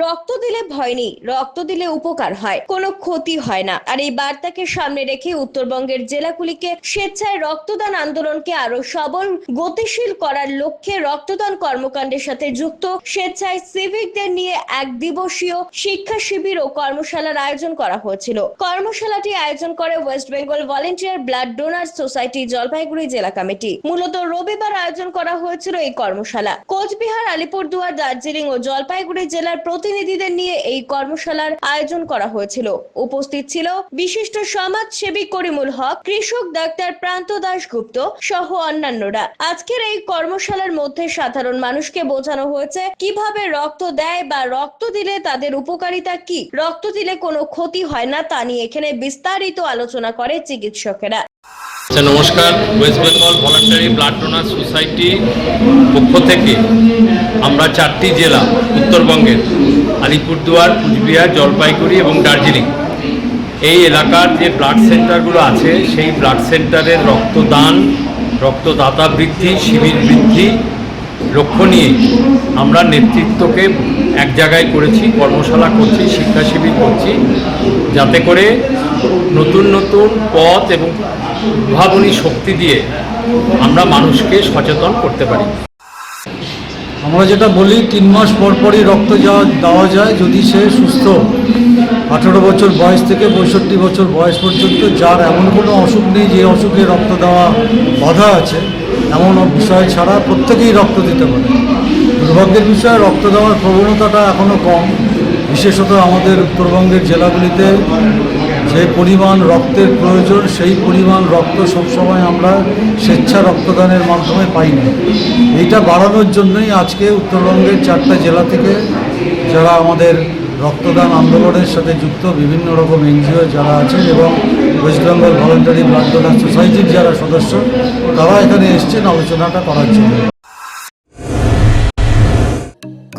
রক্ত দিলে ভয় নেই, রক্ত দিলে উপকার হয়, কোনো ক্ষতি হয় না। আর এই বার্তাকে সামনে রেখে উত্তরবঙ্গের জেলাগুলিকে স্বেচ্ছায় রক্তদান আন্দোলনকে আরও সবল, গতিশীল করার লক্ষ্যে রক্তদান কর্মকাণ্ডের সাথে যুক্ত স্বেচ্ছায় সিভিকদের নিয়ে এক দিবসীয় শিক্ষা শিবির ও কর্মশালার আয়োজন করা হয়েছিল। কর্মশালাটি আয়োজন করে west Bengal volunteer blood donor society Jalpaiguri জেলা কমিটি। মূলত রবিবার আয়োজন করা হয়েছিল এই কর্মশালা। কোচবিহার, আলিপুরদুয়ার, দার্জিলিং ও জলপাইগুড়ি জেলার প্রতিনিধিদের নিয়ে এই কর্মশালার আয়োজন করা হয়েছিল। উপস্থিত ছিল বিশিষ্ট সমাজ সেবী করিমুল হক, কৃষক ডাক্তার প্রান্ত দাশগুপ্ত সহ অন্যান্যরা। আজকের এই কর্মশালার মধ্যে সাধারণ মানুষকে বোঝানো হয়েছে, কীভাবে রক্ত দেয় বা রক্ত দিলে তাদের উপকারিতা কি? রক্ত দিলে কোনো ক্ষতি হয় না তা নিয়ে এখানে বিস্তারিত আলোচনা করে চিকিৎসকেরা। আচ্ছা নমস্কার। West Bengal voluntary blood donor society পক্ষ থেকে আমরা চারটি জেলা, উত্তরবঙ্গের আলিপুরদুয়ার, কুচবিহার, জলপাইগুড়ি এবং দার্জিলিং। এই এলাকার যে ব্লাড সেন্টারগুলো আছে, সেই ব্লাড সেন্টারের রক্তদান, রক্তদাতা বৃদ্ধি, শিবির বৃদ্ধি লক্ষ্য নিয়ে আমরা নেতৃত্বকে এক জায়গায় করেছি, কর্মশালা করছি, শিক্ষা শিবির করছি, যাতে করে নতুন নতুন পথ এবং উদ্ভাবনী শক্তি দিয়ে আমরা মানুষকে সচেতন করতে পারি। আমরা যেটা বলি, তিন মাস পর পরই রক্ত দেওয়া যায় যদি সে সুস্থ। আঠারো বছর বয়স থেকে পঁয়ষট্টি বছর বয়স পর্যন্ত যার এমন কোনো অসুখ নেই যে অসুখে রক্ত দেওয়া বাধা আছে, এমন বিষয় ছাড়া প্রত্যেকেই রক্ত দিতে পারে। দুর্ভাগ্যের বিষয়ে, রক্ত দেওয়ার প্রবণতাটা এখনও কম। বিশেষত আমাদের উত্তরবঙ্গের জেলাগুলিতে যে পরিমাণ রক্তের প্রয়োজন, সেই পরিমাণ রক্ত সবসময় আমরা স্বেচ্ছা রক্তদানের মাধ্যমে পাই না। এইটা বাড়ানোর জন্যই আজকে উত্তরবঙ্গের চারটা জেলা থেকে যারা আমাদের রক্তদান আন্দোলনের সাথে যুক্ত বিভিন্ন রকম এনজিও যারা আছেন এবং west Bengal voluntary blood donor সোসাইটির যারা সদস্য, তারা এখানে এসছেন আলোচনাটা করার জন্য।